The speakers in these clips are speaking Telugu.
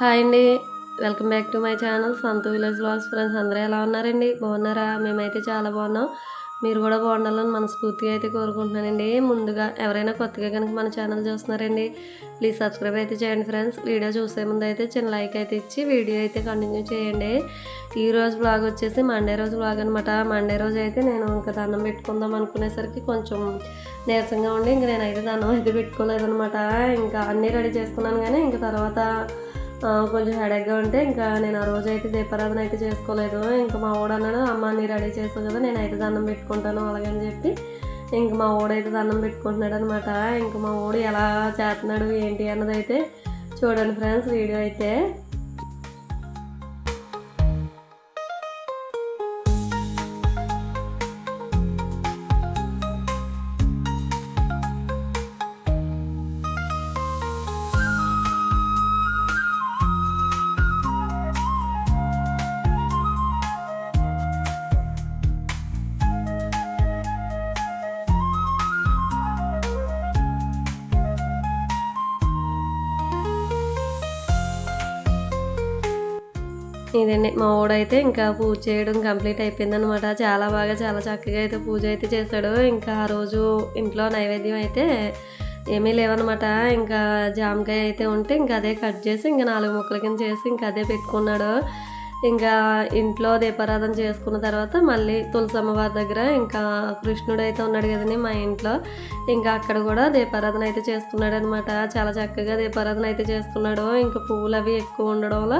హాయ్ అండి. Welcome back to my channel. Santhu village blogs friends అందరూ ఎలా ఉన్నారండి? బాగున్నారా? మేమైతే చాలా బాగున్నాం. మీరు కూడా బాగుండాలని మనస్ఫూర్తిగా అయితే కోరుకుంటున్నానండి. ముందుగా ఎవరైనా కొత్తగా కనుక మన ఛానల్ చూస్తున్నారండి ప్లీజ్ సబ్స్క్రైబ్ అయితే చేయండి ఫ్రెండ్స్. వీడియో చూసే ముందు అయితే చిన్న లైక్ అయితే ఇచ్చి వీడియో అయితే కంటిన్యూ చేయండి. ఈ రోజు బ్లాగ్ వచ్చేసి మండే రోజు బ్లాగ్ అనమాట మండే రోజు అయితే నేను ఇంకా దండం పెట్టుకుందాం అనుకునేసరికి కొంచెం నీరసంగా ఉండి ఇంక నేనైతే దండం అయితే పెట్టుకోలేదనమాట ఇంకా అన్నీ రెడీ చేసుకున్నాను కానీ ఇంకా తర్వాత కొంచెం హెడేక్గా ఉంటే ఇంకా నేను ఆ రోజు అయితే దీపారాధన అయితే చేసుకోలేదు. ఇంకా మా ఓడ అన్నాడు అమ్మ నీ రెడీ చేసావు కదా నేను అయితే దండం పెట్టుకుంటాను అలాగని చెప్పి ఇంక మా ఓడైతే దండం పెట్టుకుంటున్నాడు అనమాట ఇంక మా ఓడు ఎలా చేస్తున్నాడు ఏంటి అన్నది అయితే చూడండి ఫ్రెండ్స్ వీడియో అయితే. ఇదండి. మా ఓడైతే ఇంకా పూజ చేయడం కంప్లీట్ అయిపోయిందనమాట చాలా బాగా చాలా చక్కగా అయితే పూజ అయితే చేశాడు. ఇంకా ఆ రోజు ఇంట్లో నైవేద్యం అయితే ఏమీ లేవనమాట ఇంకా జామకాయ అయితే ఉంటే ఇంకా అదే కట్ చేసి ఇంకా నాలుగు ముక్కల కింద చేసి ఇంకా అదే పెట్టుకున్నాడు. ఇంకా ఇంట్లో దీపారాధన చేసుకున్న తర్వాత మళ్ళీ తులసమ్మ వారి దగ్గర ఇంకా కృష్ణుడు అయితే ఉన్నాడు కదండి మా ఇంట్లో. ఇంకా అక్కడ కూడా దీపారాధన అయితే చేసుకున్నాడు అనమాట చాలా చక్కగా దీపారాధన అయితే చేసుకున్నాడు ఇంకా పువ్వులు అవి ఎక్కువ ఉండడం వల్ల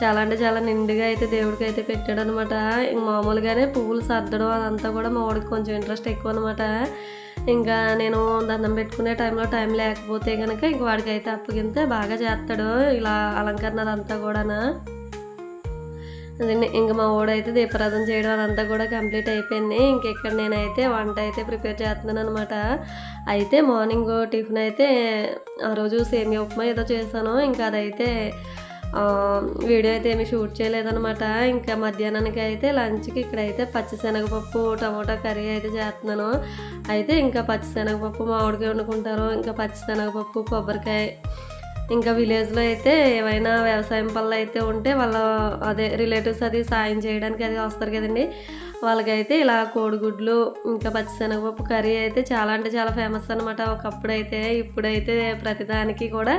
చాలా అంటే చాలా నిండుగా అయితే దేవుడికి అయితే పెట్టాడు అనమాట ఇంక మామూలుగానే పువ్వులు సర్దడం అదంతా కూడా మా వాడికి కొంచెం ఇంట్రెస్ట్ ఎక్కువ అనమాట. ఇంకా నేను దండం పెట్టుకునే టైంలో టైం లేకపోతే కనుక ఇంక వాడికి అయితే అప్పగింతే బాగా చేస్తాడు. ఇలా అలంకరణ అదంతా కూడానా. అదండి ఇంక మా ఓడైతే దీపారాధన చేయడం అదంతా కూడా కంప్లీట్ అయిపోయింది. ఇంకెక్కడ నేనైతే వంట అయితే ప్రిపేర్ చేస్తున్నాను అనమాట. అయితే మార్నింగ్ టిఫిన్ అయితే ఆ రోజు సేమియా ఉప్మా ఏదో చేశాను. ఇంకా అదైతే వీడియో అయితే ఏమి షూట్ చేయలేదనమాట ఇంకా మధ్యాహ్నానికి అయితే లంచ్కి ఇక్కడైతే పచ్చిశనగపప్పు టమోటా కర్రీ అయితే చేస్తున్నాను. అయితే ఇంకా పచ్చిశనగపప్పు మామిడికాయ వండుకుంటారు. ఇంకా పచ్చిశనగపప్పు కొబ్బరికాయ ఇంకా విలేజ్లో అయితే ఏమైనా వ్యవసాయం పనులు అయితే ఉంటే వాళ్ళ అదే రిలేటివ్స్ అది సాయం చేయడానికి అది వస్తారు కదండి. వాళ్ళకైతే ఇలా కోడిగుడ్లు ఇంకా పచ్చిశనగపప్పు కర్రీ అయితే చాలా అంటే చాలా ఫేమస్ అనమాట ఒకప్పుడైతే ఇప్పుడైతే ప్రతిదానికి కూడా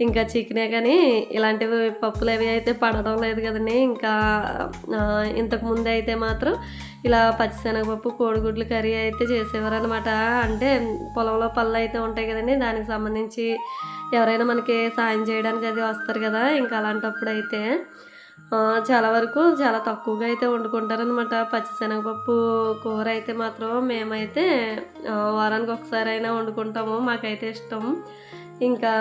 ఇంకా చికెనే కానీ ఇలాంటివి పప్పులు అవి అయితే పడడం లేదు కదండి. ఇంకా ఇంతకుముందు అయితే మాత్రం ఇలా పచ్చిశనగపప్పు కోడిగుడ్లు కర్రీ అయితే చేసేవారు అనమాట అంటే పొలంలో పళ్ళు అయితే ఉంటాయి కదండి దానికి సంబంధించి ఎవరైనా మనకి సాయం చేయడానికి అది వస్తారు కదా ఇంకా అలాంటప్పుడు అయితే చాలా వరకు చాలా తక్కువగా అయితే వండుకుంటారనమాట పచ్చిశనగపప్పు కూర అయితే మాత్రం మేమైతే వారానికి ఒకసారి అయినా వండుకుంటాము మాకైతే ఇష్టం. ఇంకా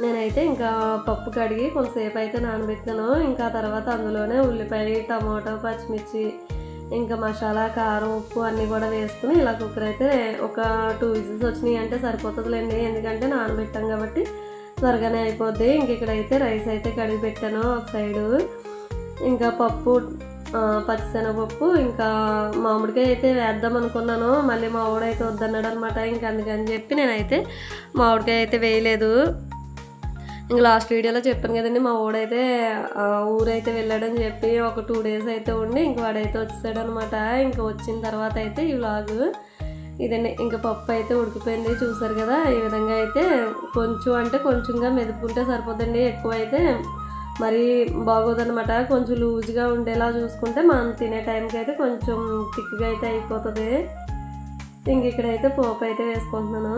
నేనైతే ఇంకా పప్పు కడిగి కొంతసేపు అయితే నానబెట్టాను ఇంకా తర్వాత అందులోనే ఉల్లిపాయ టమాటో పచ్చిమిర్చి ఇంకా మసాలా కారం ఉప్పు అన్నీ కూడా వేసుకుని ఇలా కుక్కర్ అయితే ఒక టూ విజిల్స్ వచ్చినాయి అంటే సరిపోతుందిలేండి. ఎందుకంటే నానబెట్టాం కాబట్టి త్వరగానే అయిపోద్ది. ఇంక ఇక్కడైతే రైస్ అయితే కడిగి పెట్టాను ఒక సైడు ఇంకా పప్పు పచ్చిశనగపప్పు ఇంకా మామిడికాయ అయితే వేద్దాం అనుకున్నాను. మళ్ళీ మా అయితే వద్దన్నాడు అనమాట ఇంకా అందుకని చెప్పి నేనైతే మామిడికాయ అయితే వేయలేదు. ఇంకా లాస్ట్ వీడియోలో చెప్పాను కదండి మా ఊడైతే ఊరైతే వెళ్ళాడని చెప్పి ఒక టూ డేస్ అయితే ఉండి ఇంక వాడైతే వచ్చేసాడు అనమాట ఇంకా వచ్చిన తర్వాత అయితే ఈ వ్లాగ్ ఇదండి. ఇంకా పప్పు అయితే ఉడికిపోయింది చూసారు కదా? ఈ విధంగా అయితే కొంచెం అంటే కొంచెంగా మెదుపుకుంటే సరిపోతుంది ఎక్కువ అయితే మరి బాగోదన్నమాట కొంచెం లూజ్గా ఉండేలా చూసుకుంటే మనం తినే టైంకి అయితే కొంచెం థిక్గా అయితే అయిపోతుంది. ఇంక ఇక్కడైతే పోపు అయితే వేసుకుంటున్నాను.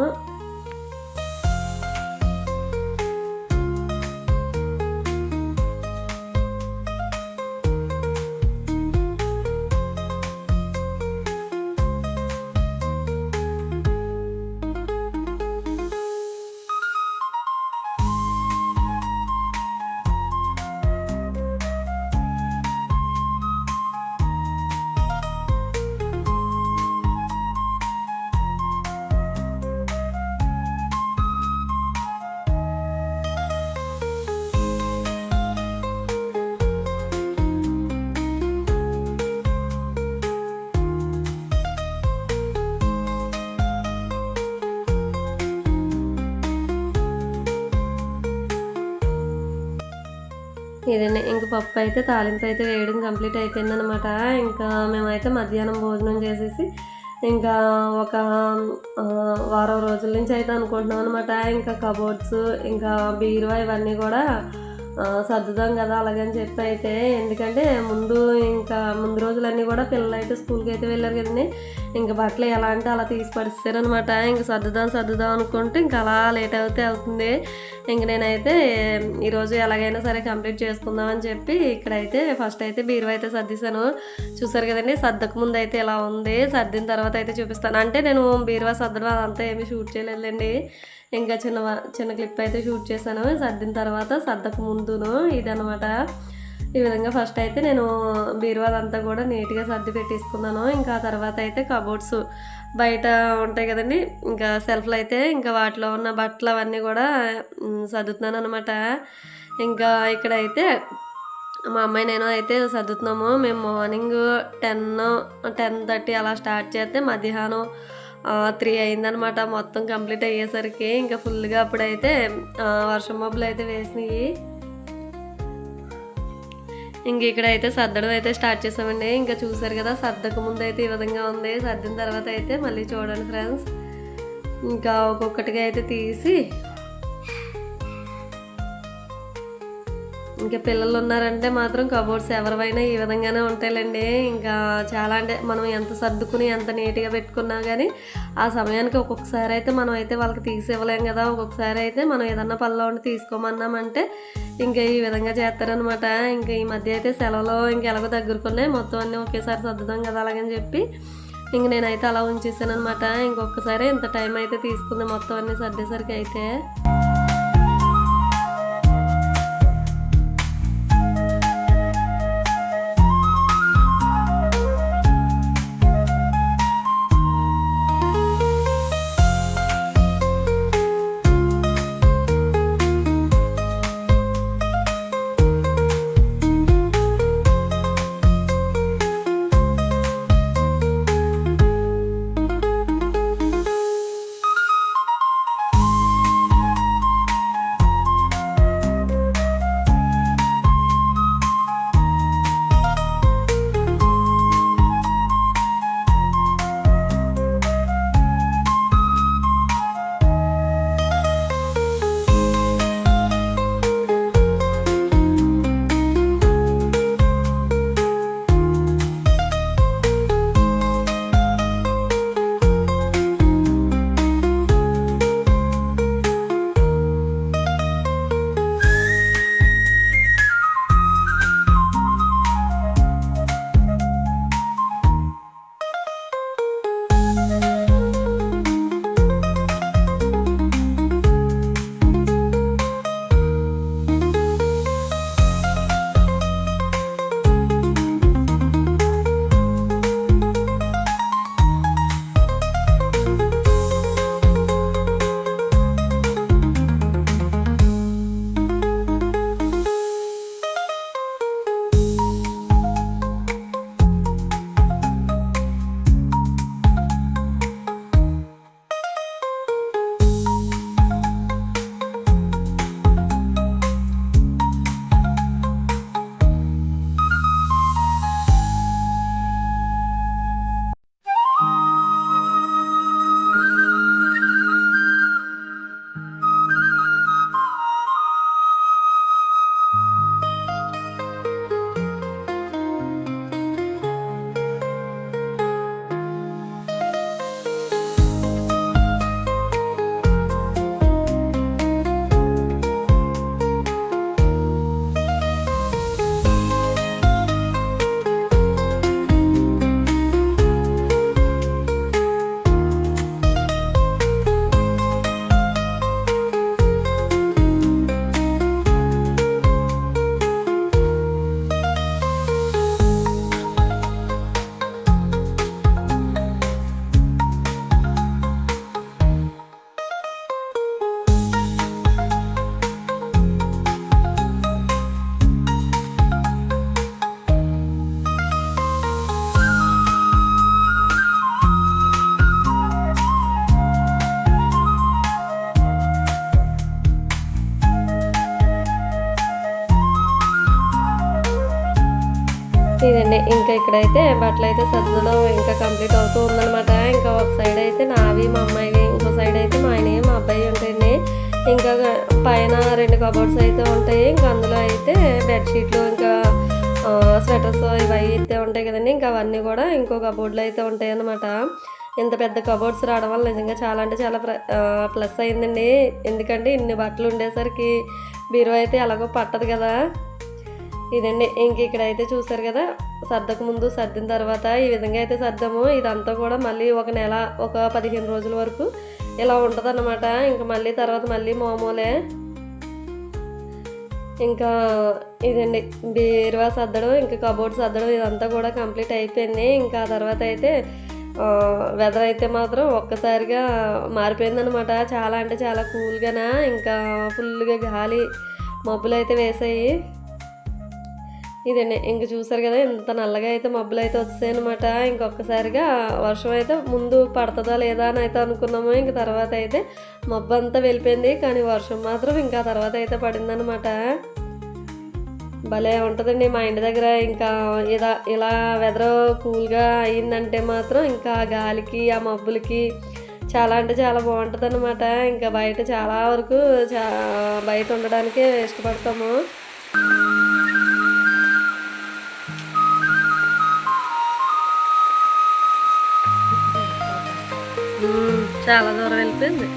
ఇదండి ఇంక పప్పు అయితే తాలింపు అయితే వేయడం కంప్లీట్ అయిపోయిందనమాట ఇంకా మేమైతే మధ్యాహ్నం భోజనం చేసేసి ఇంకా ఒక వారం రోజుల నుంచి అయితే అనుకుంటున్నాం అనమాట ఇంకా కబోర్డ్స్ ఇంకా బీరువా ఇవన్నీ కూడా సర్దుదాం కదా అలాగని చెప్పి అయితే ఎందుకంటే ముందు ఇంకా ముందు రోజులన్నీ కూడా పిల్లలు అయితే స్కూల్కి అయితే వెళ్ళారు కదండి. ఇంకా బట్టలు ఎలా అంటే అలా తీసి పడిస్తారనమాట ఇంకా సర్దుదాం సర్దుదాం అనుకుంటే ఇంకా అలా లేట్ అవుతే అవుతుంది. ఇంక నేనైతే ఈరోజు ఎలాగైనా సరే కంప్లీట్ చేసుకుందాం అని చెప్పి ఇక్కడైతే ఫస్ట్ అయితే బీరువా అయితే సర్దిశాను. చూసారు కదండి సర్దక ముందు అయితే ఇలా ఉంది సర్దిన తర్వాత అయితే చూపిస్తాను. అంటే నేను బీరువా సర్దడం అదంతా ఏమీ షూట్ చేయలేదండి ఇంకా చిన్న చిన్న క్లిప్ అయితే షూట్ చేశాను. సర్దిన తర్వాత సర్దక ముందును ఇదనమాట ఈ విధంగా ఫస్ట్ అయితే నేను బీరువాదంతా కూడా నీట్గా సర్ది పెట్టేసుకున్నాను. ఇంకా తర్వాత అయితే కబోర్డ్స్ బయట ఉంటాయి కదండి. ఇంకా సెల్ఫ్లు అయితే ఇంకా వాటిలో ఉన్న బట్టలు అవన్నీ కూడా సర్దుతున్నాను అనమాట ఇంకా ఇక్కడైతే మా అమ్మాయి నేను అయితే సర్దుతున్నాము. మేము మార్నింగ్ టెన్ టెన్ థర్టీ అలా స్టార్ట్ చేస్తే మధ్యాహ్నం త్రీ అయిందనమాట మొత్తం కంప్లీట్ అయ్యేసరికి ఇంకా ఫుల్గా అప్పుడైతే వర్షం మబ్బులు అయితే వేసినాయి. ఇంక ఇక్కడైతే సర్దడం అయితే స్టార్ట్ చేసామండి. ఇంకా చూసారు కదా సర్దక ముందు అయితే ఈ విధంగా ఉంది. సర్దిన తర్వాత అయితే మళ్ళీ చూడండి ఫ్రెండ్స్ ఇంకా ఒక్కొక్కటిగా అయితే తీసి ఇంకా పిల్లలు ఉన్నారంటే మాత్రం కబోర్డ్స్ ఎవరివైనా ఈ విధంగానే ఉంటాయిలేండి. ఇంకా చాలా అంటే మనం ఎంత సర్దుకుని ఎంత నీట్గా పెట్టుకున్నా కానీ ఆ సమయానికి ఒక్కొక్కసారి అయితే మనం అయితే వాళ్ళకి తీసివ్వలేం కదా. ఒక్కొక్కసారి అయితే మనం ఏదన్నా పనిలో ఉండి తీసుకోమన్నామంటే ఇంకా ఈ విధంగా చేస్తారనమాట. ఇంకా ఈ మధ్య అయితే సెలవులో ఇంకా ఎలాగో దగ్గరుకున్నాయి. మొత్తం అన్నీ ఒకేసారి సర్దుదాం కదా అలాగని చెప్పి ఇంక నేనైతే అలా ఉంచేసాను అనమాట ఇంకొకసారి ఇంత టైం అయితే తీసుకుంది మొత్తం అన్నీ సర్దేసరికి అయితే. ఇక్కడైతే బట్టలు అయితే సర్దడం ఇంకా కంప్లీట్ అవుతూ ఉందన్నమాట. ఇంకా ఒక సైడ్ అయితే నావి మా అమ్మాయివి ఇంకో సైడ్ అయితే మా ఆయన మా అబ్బాయి ఉంటాయండి. ఇంకా పైన రెండు కబోర్డ్స్ అయితే ఉంటాయి. ఇంకా అందులో అయితే బెడ్షీట్లు ఇంకా స్వెటర్స్ ఇవి అయితే ఉంటాయి కదండి. ఇంకా అవన్నీ కూడా ఇంకో కబోర్డ్లో అయితే ఉంటాయి అన్నమాట ఇంత పెద్ద కబోర్డ్స్ రావడం వల్ల నిజంగా చాలా అంటే చాలా ప్లస్ అయిందండి. ఎందుకంటే ఇన్ని బట్టలు ఉండేసరికి బీరువా అయితే ఎలాగో పట్టదు కదా. ఇదండి. ఇంక ఇక్కడ అయితే చూసారు కదా సర్దకు ముందు సర్దిన తర్వాత ఈ విధంగా అయితే సర్దాము. ఇదంతా కూడా మళ్ళీ ఒక నెల ఒక పదిహేను రోజుల వరకు ఇలా ఉంటుందన్నమాట. ఇంకా మళ్ళీ తర్వాత మళ్ళీ మామూలే. ఇంకా ఇదండి బీరువా సర్దడం ఇంకా కబోర్డ్ సర్దడం ఇదంతా కూడా కంప్లీట్ అయిపోయింది. ఇంకా ఆ తర్వాత అయితే వెదర్ అయితే మాత్రం ఒక్కసారిగా మారిపోయిందనమాట చాలా అంటే చాలా కూల్గానా ఇంకా ఫుల్గా గాలి మబ్బులు అయితే వేసాయి ఇదండి. ఇంక చూసారు కదా ఇంత నల్లగా అయితే మబ్బులు అయితే వచ్చాయి అనమాట ఇంకొకసారిగా వర్షం అయితే ముందు పడుతుందా లేదా అని అయితే అనుకున్నాము. ఇంక తర్వాత అయితే మబ్బు అంతా వెళ్ళిపోయింది. కానీ వర్షం మాత్రం ఇంకా తర్వాత అయితే పడిందనమాట భలే ఉంటుందండి మా ఇంటి దగ్గర. ఇంకా ఇలా ఇలా వెదర్ కూల్గా అయిందంటే మాత్రం ఇంకా ఆ గాలికి ఆ మబ్బులకి చాలా అంటే చాలా బాగుంటుంది అనమాట ఇంకా బయట చాలా వరకు చా బయట ఉండడానికే ఇష్టపడతాము. చాలా దూరం వెళ్ళిపోయింది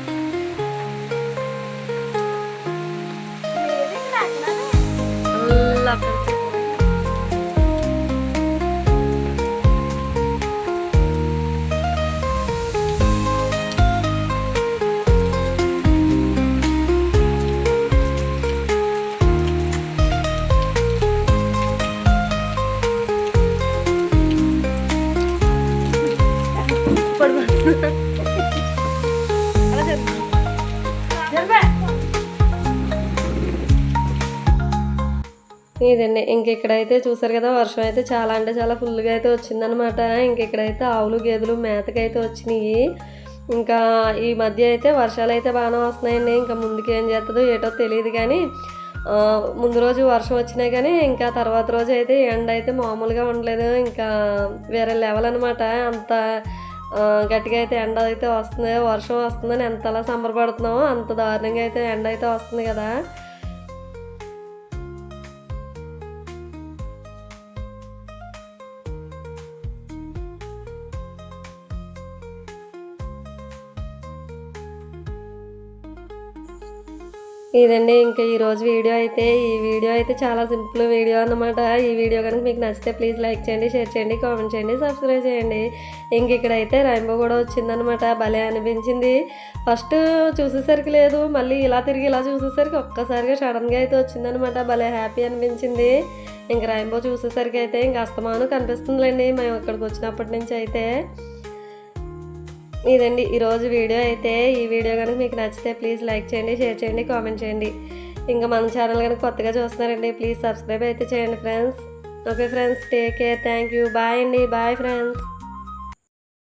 ఇదండి ఇంక ఇక్కడైతే చూసారు కదా వర్షం అయితే చాలా అంటే చాలా ఫుల్గా అయితే వచ్చిందనమాట ఇంక ఇక్కడైతే ఆవులు గేదెలు మేతకైతే వచ్చినాయి. ఇంకా ఈ మధ్య అయితే వర్షాలు అయితే బాగానే వస్తున్నాయండి. ఇంకా ముందుకు ఏం చేస్తుందో ఏటో తెలియదు కానీ ముందు రోజు వర్షం వచ్చినాయి కానీ ఇంకా తర్వాత రోజు అయితే ఎండ అయితే మామూలుగా ఉండలేదు. ఇంకా వేరే లెవెల్ అనమాట అంత గట్టిగా అయితే ఎండ అయితే వస్తుంది వర్షం వస్తుందని ఎంతలా సంబరపడుతున్నామో అంత దారుణంగా అయితే ఎండ అయితే వస్తుంది కదా. ఇదండి ఇంకా ఈరోజు వీడియో అయితే ఈ వీడియో అయితే చాలా సింపుల్ వీడియో అన్నమాట. ఈ వీడియో కనుక మీకు నచ్చితే ప్లీజ్ లైక్ చేయండి షేర్ చేయండి కామెంట్ చేయండి సబ్స్క్రైబ్ చేయండి. ఇంక ఇక్కడైతే రైంబో కూడా వచ్చిందనమాట భలే అనిపించింది. ఫస్ట్ చూసేసరికి లేదు మళ్ళీ ఇలా తిరిగి ఇలా చూసేసరికి ఒక్కసారిగా సడన్గా అయితే వచ్చిందనమాట భలే హ్యాపీ అనిపించింది. ఇంక రైంబో చూసేసరికి అయితే ఇంక అస్తమానం కనిపిస్తుందిలేండి. మేము ఇక్కడికి వచ్చినప్పటి నుంచి అయితే. ఇదండి ఈరోజు వీడియో అయితే ఈ వీడియో కనుక మీకు నచ్చితే ప్లీజ్ లైక్ చేయండి షేర్ చేయండి కామెంట్ చేయండి. ఇంకా మన ఛానల్ కనుక కొత్తగా చూస్తున్నారండి ప్లీజ్ సబ్స్క్రైబ్ అయితే చేయండి friends. Okay friends take care thank you bye అండి బాయ్ ఫ్రెండ్స్